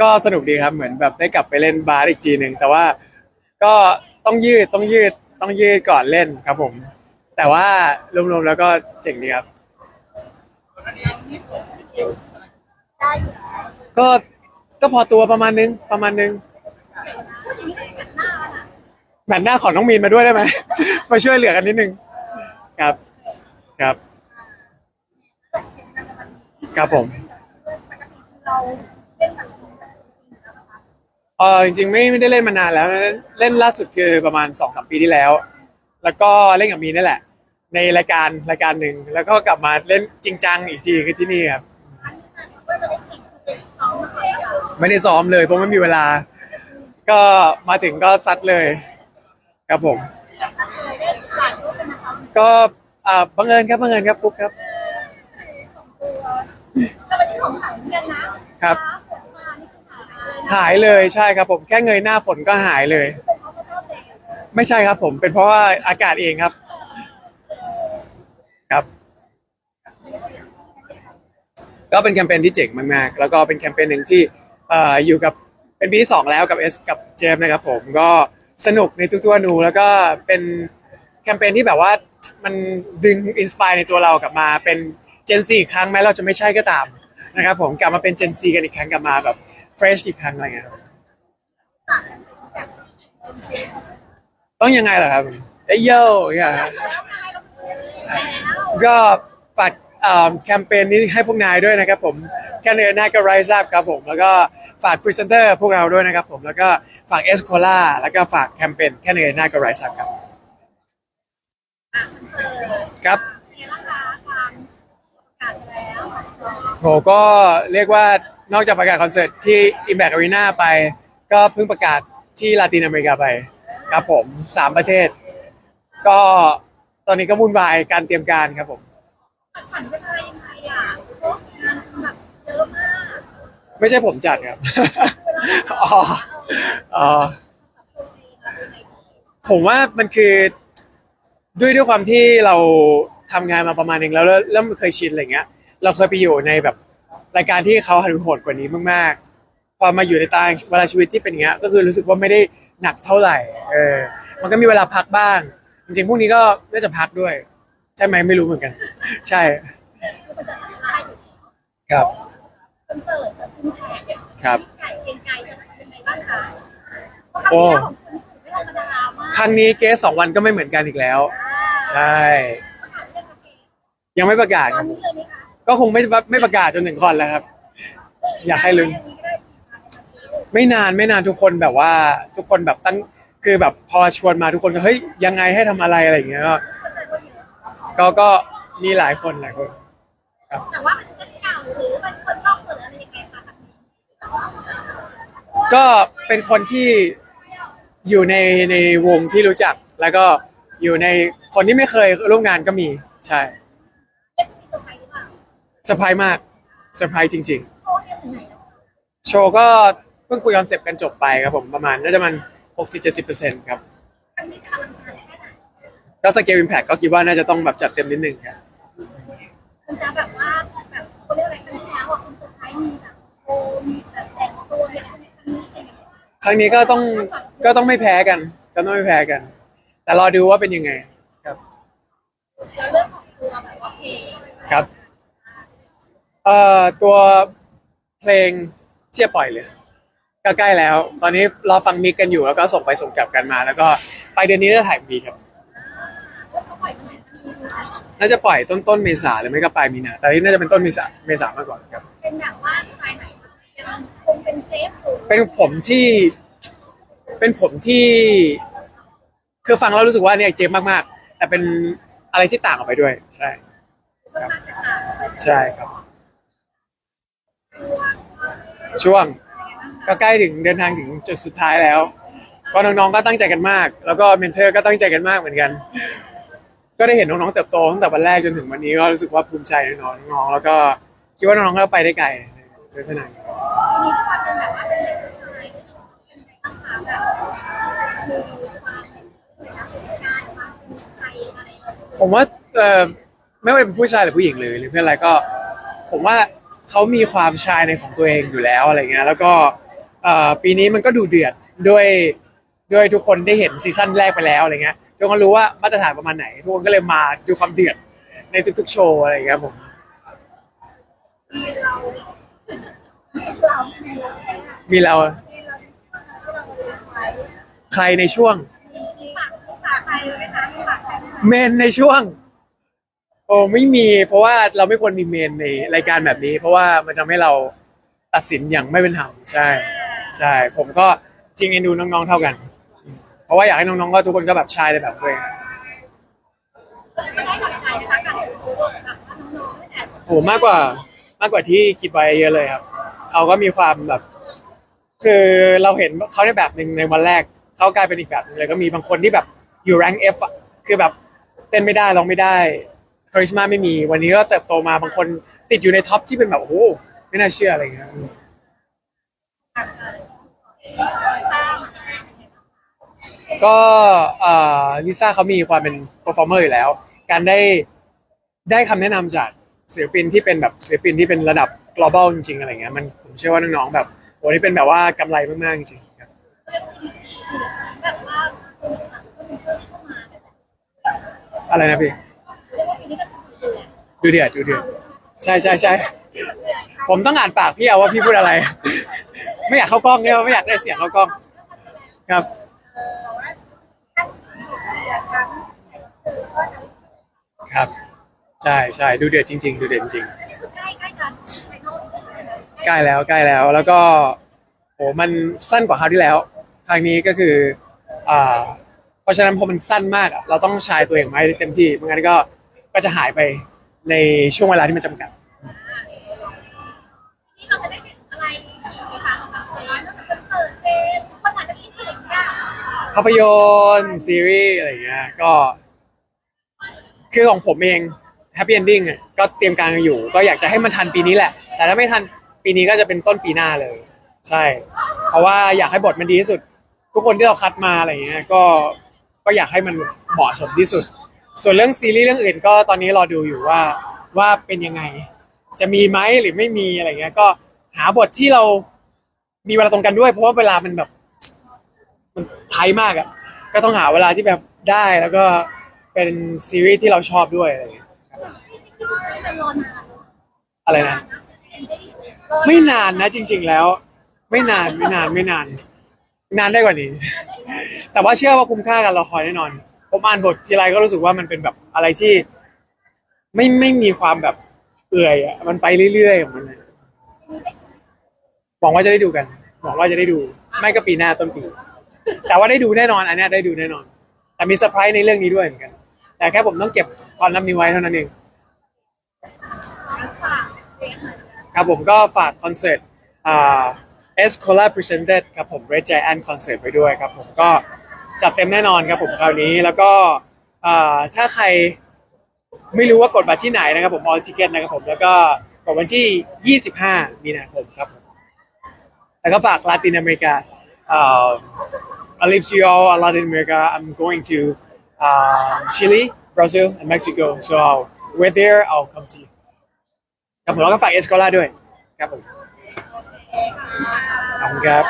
ก็สนุกดีครับเหมือนแบบได้กลับไปเล่นบาสอีกทีหนึ่งแต่ว่าก็ต้องยืดต้องยืดต้องยืดก่อนเล่นครับผม แต่ว่ารวมๆแล้วก็เจ๋งดีครับ ได้อยู่ก็ก็พอตัวประมาณนึงประมาณนึงพูดอย่างนี้ก็แบบหน้าแล้วนะแมตช์หน้าขอน้องมีนมาด้วยได้ไหม มาช่วยเหลือกันนิดนึงครับ ครับครับผม ปกติเราเล่นกับทีมแบบนี้แล้วนะคะ เออจริงๆไม่ไม่ได้เล่นมานานแล้วนะเล่นล่าสุดคือประมาณสองสามปีที่แล้ว แล้วก็เล่นกับมีนนี่แหละ ในรายการรายการหนึ่งแล้วก็กลับมาเล่นจริงจังอีกทีคือที่นี่ครับอันนี้มาเพื่อจะได้แข่งคือเป็นซ้อมมาก่อนแล้วไม่ได้ซ้อมเลยเพราะไม่มีเวลา ก็มาถึงก็ซัดเลย ครับผมเลยได้ถ่ายรูปเป็นนะคะก็อ่าบังเอิญครับบังเอิญครับฟุกครับของตัวแต่วันนี้ของขายเหมือนกันนะครับ ฟ้าฝนมานี่คือ หายเลยใช่ครับผมแค่เงยหน้าฝนก็หายเลย ไม่ใช่ครับผมเป็นเพราะว่าอากาศเองครับ ครับ ก็เป็นแคมเปญที่เจ๋งมากๆแล้วก็เป็นแคมเปญหนึ่งที่เอ่ออยู่กับเป็นปีที่สองแล้วกับเอสกับเจมส์นะครับผมก็สนุกในทุกๆอนูแล้วก็เป็นแคมเปญที่แบบว่ามันดึงอินสปายในตัวเรากลับมาเป็นเจนซีอีกครั้งแม้เราจะไม่ใช่ก็ตามนะครับผมกลับมาเป็นเจนซีกันอีกครั้งกลับมาแบบ เฟรชอีกครั้งอะไรเงี้ยครับต้องยังไงล่ะครับเอ้ยโย่อย่างเงี้ยแล้วไงเราแล้วก็ฝากเอ่อแคมเปญนี้ให้พวกนายด้วยนะครับผมแค่เนยหน้าก็ไรซ์อัพครับผม แล้วก็ฝากพรีเซนเตอร์พวกเราด้วยนะครับผมแล้วก็ฝากเอสโคล่าแล้วก็ฝากแคมเปญแค่เนยหน้าก็ไรซ์อัพครับครับเป็นไงบ้างคะความประกาศไปแล้วโหก็เรียกว่า นอกจากประกาศคอนเสิร์ตที่ Impact Arena ไป ก็เพิ่งประกาศที่ลาตินอเมริกาไปครับผมสามประเทศ ก็ตอนนี้ก็วุ่นวายการเตรียมการครับผมจัดสรรเป็นอะไรยังไงอะเพราะงานแบบเยอะมากไม่ใช่ผมจัดครับอ๋ออ๋อผมว่ามันคือด้วยด้วยความที่เราทำงานมาประมาณหนึงแล้วแล้วแล้วมันเคยชินอะไรเงี้ย เราเคยไปอยู่ในแบบ รายการที่เขาหันโหดกว่านี้มากๆ พอมาอยู่ในตารางเวลาชีวิตที่เป็นอย่างเงี้ยก็คือรู้สึกว่าไม่ได้หนักเท่าไหร่ เออ มันก็มีเวลาพักบ้าง จริงๆพวกนี้ก็น่าจะพักด้วย ใช่ไหมไม่รู้เหมือนกัน ใช่มันจะได้อยู่ครับคอนเสิร์ตแบบอินแพคเนี่ยครับไก่เกรงไก่จะเป็นไงบ้างคะเพราะครั้งที่แล้วของคุณไม่ธรรมดามากครั้งนี้เกสสองวันก็ไม่เหมือนกันอีกแล้ว ใช่ประกาศเรื่องประเภทยังไม่ประกาศตคอรันบ ก็คงไม่ไม่ประกาศจนถึงคอนแล้วครับ อยากให้ลุ้นไม่นานไม่นานทุกคนแบบว่า ทุกคนแบบตั้งคือแบบพอชวนมาทุกคนก็เฮ้ยยังไงให้ทำอะไรอะไรอย่างเงี้ยก็ก็ก็มีหลายคนหลายคน แต่ว่ามันจะเก่าหรือมันคนนอกหรืออะไรยังไงคะแบบนี้ก็เป็นคนที่อยู่ในในวงที่รู้จัก แล้วก็อยู่ในคนที่ไม่เคยร่วมงานก็มีใช่ เซอร์ไพรส์มากเซอร์ไพรส์จริงโค้ดเนี่ยถึงไหนแล้วๆ โชว์ก็เพิ่งคุยคอนเซปต์กันจบไปครับผมประมาณน่าจะมัน 60-70%ครับครั้งนี้จะอลังการแค่ไหนก็สเกลอิมแพคก็คิดว่าน่าจะต้องแบบจัดเต็มนิดนึงครับมันจะแบบว่าแบบเขาเรียกอะไรครั้งที่แล้วอะคุณเซอร์ไพรส์มีแบบโชว์มีแบบแต่งตัวเนี่ยครั้งนี้จะยังไงครั้งนี้ก็ต้องก็ต้องไม่แพ้กัน ก็ต้องไม่แพ้กัน แต่รอดูว่าเป็นยังไงครับแล้วเรื่องของตัวแบบว่าเพลงครับ เอ่อตัวเพลงที่จะปล่อยเลยก็ใกล้แล้ว ตอนนี้รอฟังมิกกันอยู่แล้วก็ส่งไปส่งกลับกันมา แล้วก็ไปลายเดือนนี้จะถ่ายมีครับ แล้วเขาปล่อยเมื่อไหร่มีน่าจะปล่อยต้นต้นเมษาหรือไม่ก็ปลายมีนาแต่ที่น่าจะเป็นต้นเมษาเมษามากกว่าครับ เป็นแบบว่าสไตล์ไหนยังคงเป็นเจฟหรือเป็นผมที่ เป็นผมที่ คือฟังแล้วรู้สึกว่าเนี่ยเจ็บมากๆ แต่เป็นอะไรที่ต่างออกไปด้วย ใช่ค่อนข้างแตกต่างกัน ใช่ครับ ช่วงก็ใกล้ถึงเดินทางถึงจุดสุดท้ายแล้ว ก็น้องๆก็ตั้งใจกันมาก แล้วก็เมนเทอร์ก็ตั้งใจกันมากเหมือนกัน ก็ได้เห็นน้องๆเติบโตตั้งแต่วันแรกจนถึงวันนี้ก็รู้สึกว่าภูมิใจในน้องน้องๆแล้วก็คิดว่าน้องๆก็ไปได้ไกลในลักษณะนี้ทีนี้ก็เป็นแบบว่าเป็นเด็กผู้ชายที่เป็นไงบ้างคะแบบมีความเป็นผู้ชายความเป็นไทยอะไรแบบผมว่าเอ่อไม่ว่าเป็นผู้ชายหรือผู้หญิงเลยหรือเพื่อนอะไรก็ ผมว่า เขามีความชายในของตัวเองอยู่แล้วอะไรเงี้ยแล้วก็เอ่อปีนี้มันก็ดูเดือดด้วยด้วยทุกคนได้เห็นซีซั่นแรกไปแล้วอะไรเงี้ยทุกคนรู้ว่ามาตรฐานประมาณไหน ทุกคนก็เลยมาดูความเดือดในทุกๆโชว์อะไรเงี้ยผมมีเรา มีเรามีเรามีเรามีเราที่ช่วยให้เราเรียนไว้ใครในช่วงมีฝากฝากใครไหมคะมีฝากใครไหมคะเมนในช่วง โอ้ไม่มี เพราะว่าเราไม่ควรมีเมนในรายการแบบนี้ เพราะว่ามันทำให้เราตัดสินอย่างไม่เป็นธรรมใช่ ใช่ ผมก็จริงเอ็นดูน้องๆเท่ากัน เพราะว่าอยากให้น้องๆก็ทุกคนก็แบบชายในแบบตัวเองไม่ได้กำลังใจนะคะการเรียนรู้แบบน้องๆตั้งแต่โอ้มากกว่ามากกว่าที่คิดไว้เยอะเลยครับ เขาก็มีความแบบ คือเราเห็นเขาในแบบหนึ่งในวันแรกเขากลายเป็นอีกแบบหนึงเลยก็มีบางคนที่แบบอยู่แรงเอฟคือแบบเต้นไม่ได้ร้องไม่ได้ คาริสมาไม่มี วันนี้ก็เติบโตมาบางคนติดอยู่ในท็อปที่เป็นแบบโอ้โหไม่น่าเชื่ออะไรเงี้ยก็อ่อลิซ่าเขามีความเป็น performer อร์อยู่แล้ว การได้ได้คำแนะนำจากศิลปินที่เป็นแบบศิลปินที่เป็นระดับ global จริงๆอะไรเงี้ยมันผมเชื่อว่าน้องๆแบบโอ้นี่เป็นแบบว่ากำไรมากๆจริงๆครับอะไรนะพี่ เรียกว่าปีนี้ก็คือเดือดดูเดือดดูเดือดใช่ใช่ใช่ผมต้องอ่านปากพี่เอาว่าพี่พูดอะไร ไม่อยากเข้ากล้องเนี่ยไม่อยากได้เสียงเข้ากล้อง ครับเออว่าท่านเดือดทั้งก็ทั้งครับ ใช่ใช่ดูเดือดจริง ๆ ดูเดือดจริงคือใกล้ใกล้กันไปโน่นๆใกล้แล้วใกล้แล้วแล้วก็โหมันสั้นกว่าคราวที่แล้ว ครั้งนี้ก็คืออ่าเพราะฉะนั้นพอมันสั้นมากอะเราต้องใช้ตัวเองมาให้เต็มที่ไม่งั้นก็ก็จะหายไป ในช่วงเวลาที่มันจำกัด นี่เราจะได้เห็นอะไรอีกคะสำหรับเจ๊นอกจากคอนเสิร์ตเพลงคนอาจจะคิดถึงอย่างภาพยนตร์ซีรีส์อะไรอย่างเงี้ยก็ คือของผมเอง Happy Ending อะก็เตรียมการกันอยู่ ก็อยากจะให้มันทันปีนี้แหละ แต่ถ้าไม่ทันปีนี้ก็จะเป็นต้นปีหน้าเลย ใช่ เพราะว่าอยากให้บทมันดีที่สุด ทุกคนที่เราคัดมาอะไรอย่างเงี้ยก็ก็อยากให้มันเหมาะสมที่สุด ส่วนเรื่องซีรีส์เรื่องอื่นก็ตอนนี้รอดูอยู่ว่าว่าเป็นยังไง จะมีไหมหรือไม่มีอะไรเงี้ย ก็หาบทที่เรามีเวลาตรงกันด้วย เพราะว่าเวลามันแบบ มันไทยมากอะก็ต้องหาเวลาที่แบบได้แล้วก็เป็นซีรีส์ที่เราชอบด้วยอะไรเงี้ยอนานอะไรนะไม่นานนะจริง ๆ แล้ว ไม่นานไม่นานไม่นาน นานได้กว่านี้ แต่ว่าเชื่อว่าคุ้มค่ากันรอคอยแน่นอน ผมอ่านบททีไรก็รู้สึกว่ามันเป็นแบบอะไรที่ ไม่ไม่มีความแบบเอื่อยอะมันไปเรื่อยๆของมันอะหวังว่าจะได้ดูกันหวังว่าจะได้ดู ไม่ก็ปีหน้าต้นปี แต่ว่าได้ดูแน่นอน อันเนี้ยได้ดูแน่นอน แต่มีเซอร์ไพรส์ในเรื่องนี้ด้วยเหมือนกัน แต่แค่ผมต้องเก็บความลับนี้ไว้เท่านั้นเอง ครับผมก็ฝากคอนเสิร์ตอ่า S Cola Presented ครับผม Red Giant Concert ไปด้วยครับผมก็ จัดเต็มแน่นอนครับผมคราวนี้แล้วก็อ่าถ้าใครไม่รู้ว่ากดบัตรที่ไหนนะครับผม All Ticket นะครับผมแล้วก็กดวันที่ 25 มีนาคมครับผมแล้วก็ฝากลาตินอเมริกาอ่า I live to you all Latin America I'm going to uh, Chile Brazil and Mexico so I'll, we're there I'll come to you ครับผมแล้วก็ฝากเอสโคล่าด้วยครับผมขอบคุณครับ